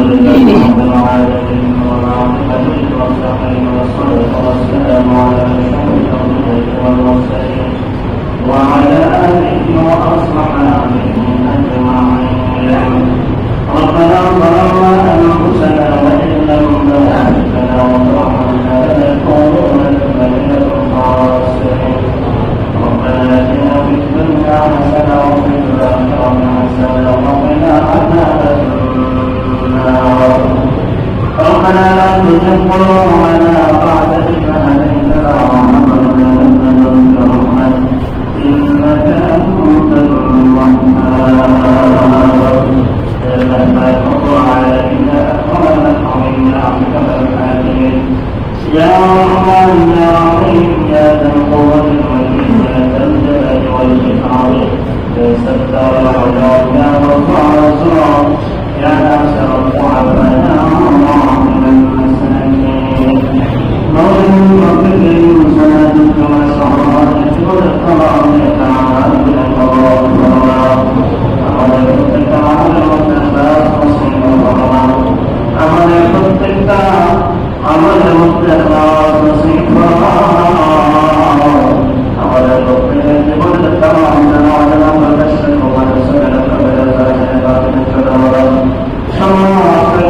الحمد لله رب العالمين على Come on,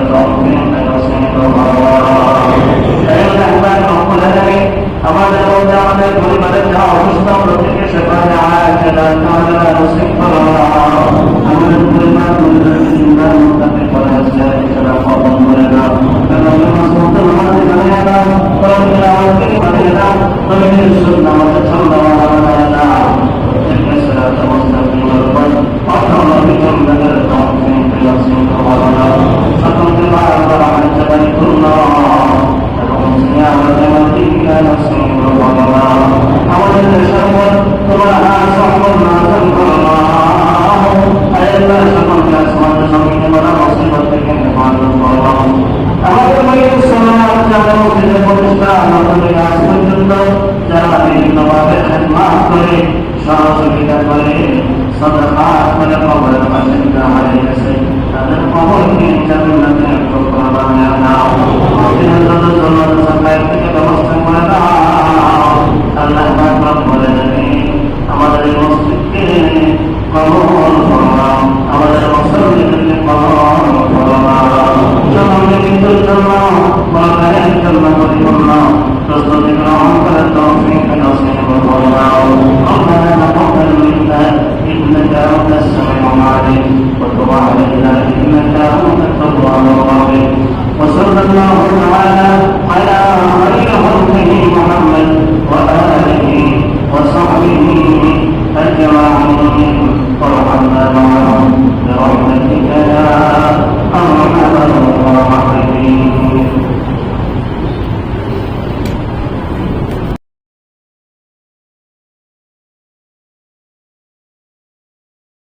আমাদের আমাদের গরিব মানুষ যারা অসুস্থ প্রত্যেকের সেবা আল্লাহ صدقات ولقبل فسد عليك سيد هذا القبول من جنة صلى الله تعالى على خير خلقه محمد وآله وصحبه أجمعين. ورحمنا معهم برحمتك يا أرحم الراحمين